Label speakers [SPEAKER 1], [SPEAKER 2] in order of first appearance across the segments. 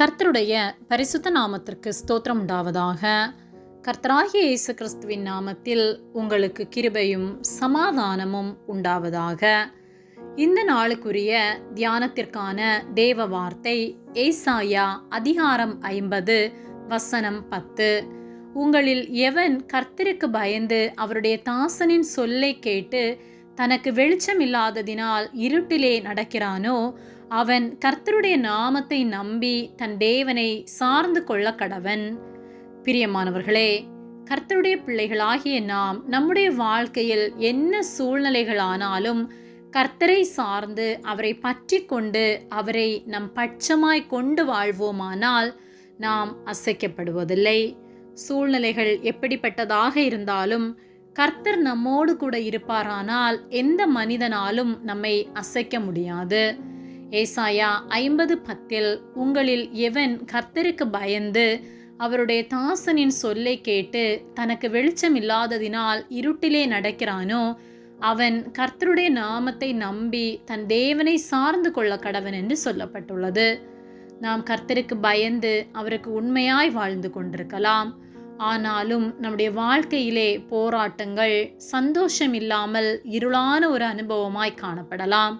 [SPEAKER 1] கர்த்தருடைய பரிசுத்த நாமத்திற்கு ஸ்தோத்திரம் உண்டாவதாக. கர்த்தராகிய இயேசு கிறிஸ்துவின் நாமத்தில் உங்களுக்கு கிருபையும் சமாதானமும் உண்டாவதாக. இந்த நாளுக்குரிய தியானத்திற்கான தேவ வார்த்தை ஏசாயா அதிகாரம் ஐம்பது வசனம் பத்து. உங்களில் எவன் கர்த்தருக்கு பயந்து அவருடைய தாசனின் சொல்லை கேட்டு தனக்கு வெளிச்சமில்லாததினால் இருட்டிலே நடக்கிறானோ அவன் கர்த்தருடைய நாமத்தை நம்பி தன் தேவனை சார்ந்து கொள்ள கடவன் பிரியமானவர்களே கர்த்தருடைய பிள்ளைகளாகிய நாம் நம்முடைய வாழ்க்கையில் என்ன சூழ்நிலைகளானாலும் கர்த்தரை சார்ந்து அவரை பற்றி கொண்டு அவரை நம் பட்சமாய் கொண்டு வாழ்வோமானால் நாம் அசைக்கப்படுவதில்லை. சூழ்நிலைகள் எப்படிப்பட்டதாக இருந்தாலும் கர்த்தர் நம்மோடு கூட இருப்பாரானால் எந்த மனிதனாலும் நம்மை அசைக்க முடியாது. ஏசாயா ஐம்பது பத்தில் உங்களில் எவன் கர்த்தருக்கு பயந்து அவருடைய தாசனின் சொல்லை கேட்டு தனக்கு வெளிச்சம் இல்லாததினால் இருட்டிலே நடக்கிறானோ அவன் கர்த்தருடைய நாமத்தை நம்பி தன் தேவனை சார்ந்து கொள்ள கடவன் என்று சொல்லப்பட்டுள்ளது. நாம் கர்த்தருக்கு பயந்து அவருக்கு உண்மையாய் வாழ்ந்து கொண்டிருக்கலாம். ஆனாலும் நம்முடைய வாழ்க்கையிலே போராட்டங்கள் சந்தோஷம் இல்லாமல் இருளான ஒரு அனுபவமாய் காணப்படலாம்.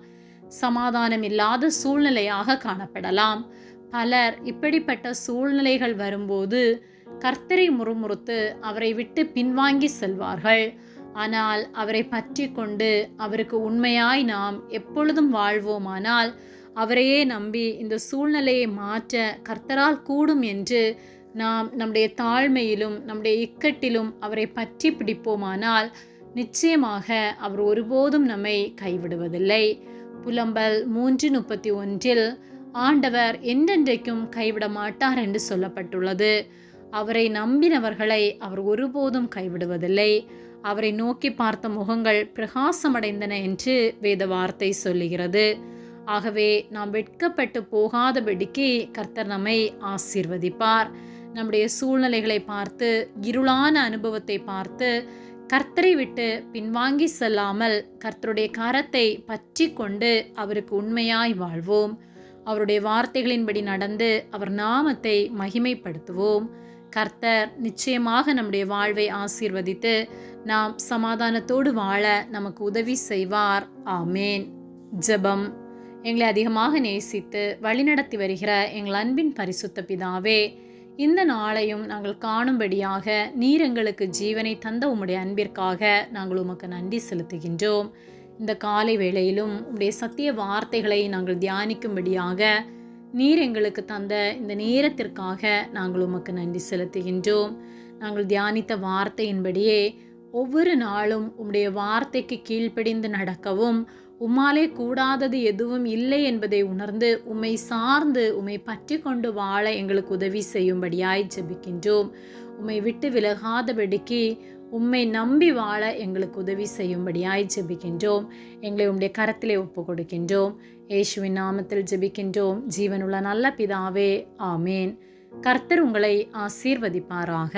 [SPEAKER 1] சமாதானம் இல்லாத சூழ்நிலையாக காணப்படலாம். பலர் இப்படிப்பட்ட சூழ்நிலைகள் வரும்போது கர்த்தரை முறுமுறுத்து அவரை விட்டு பின்வாங்கி செல்வார்கள். ஆனால் அவரை பற்றி கொண்டு அவருக்கு உண்மையாய் நாம் எப்பொழுதும் வாழ்வோமானால் அவரையே நம்பி இந்த சூழ்நிலையை மாற்ற கர்த்தரால் கூடும் என்று நாம் நம்முடைய தாழ்மையிலும் நம்முடைய இக்கட்டிலும் அவரை பற்றி பிடிப்போமானால் நிச்சயமாக அவர் ஒருபோதும் நம்மை கைவிடுவதில்லை. புலம்பல் மூன்று முப்பத்தி ஒன்றில் ஆண்டவர் என்றென்றைக்கும் கைவிட மாட்டார் என்று சொல்லப்பட்டுள்ளது. அவரை நம்பினவர்களை அவர் ஒருபோதும் கைவிடுவதில்லை. அவரை நோக்கி பார்த்த முகங்கள் பிரகாசமடைந்தன என்று வேத வார்த்தை சொல்லுகிறது. ஆகவே நாம் வெட்கப்பட்டு போகாதபடிக்கு கர்த்தர் நம்மை ஆசீர்வதிப்பார். நம்முடைய சூழ்நிலைகளை பார்த்து இருளான அனுபவத்தை பார்த்து கர்த்தரை விட்டு பின்வாங்கி செல்லாமல் கர்த்தருடைய கரத்தை பற்றி கொண்டு அவருக்கு உண்மையாய் வாழ்வோம். அவருடைய வார்த்தைகளின்படி நடந்து அவர் நாமத்தை மகிமைப்படுத்துவோம். கர்த்தர் நிச்சயமாக நம்முடைய வாழ்வை ஆசீர்வதித்து நாம் சமாதானத்தோடு வாழ நமக்கு உதவி செய்வார். ஆமேன். ஜெபம். எங்களை அதிகமாக நேசித்து வழிநடத்தி வருகிற எங்கள் அன்பின் பரிசுத்த பிதாவே இந்த நாளையும் நாங்கள் காணும்படியாக நீர் எங்களுக்கு ஜீவனை தந்த உம்முடைய அன்பிற்காக நாங்கள் உமக்கு நன்றி செலுத்துகின்றோம். இந்த காலை வேளையிலும் உம்முடைய சத்திய வார்த்தைகளை நாங்கள் தியானிக்கும்படியாக நீர் எங்களுக்கு தந்த இந்த நேரத்திற்காக நாங்கள் உமக்கு நன்றி செலுத்துகின்றோம். நாங்கள் தியானித்த வார்த்தையின்படியே ஒவ்வொரு நாளும் உம்முடைய வார்த்தைக்கு கீழ்ப்படிந்து நடக்கவும் உம்மாலே கூடாதது எதுவும் இல்லை என்பதை உணர்ந்து உம்மை சார்ந்து உம்மை பற்றி கொண்டு வாழ எங்களுக்கு உதவி செய்யும்படியாய் ஜெபிக்கின்றோம். உம்மை விட்டு விலகாதபடிக்கு உம்மை நம்பி வாழ எங்களுக்கு உதவி செய்யும்படியாய் ஜெபிக்கின்றோம். எங்களை உம்முடைய கரத்திலே ஒப்பு கொடுக்கின்றோம் இயேசுவின் நாமத்தில் ஜெபிக்கின்றோம். ஜீவனுள்ள நல்ல பிதாவே ஆமேன். கர்த்தர் உங்களை ஆசீர்வதிப்பாராக.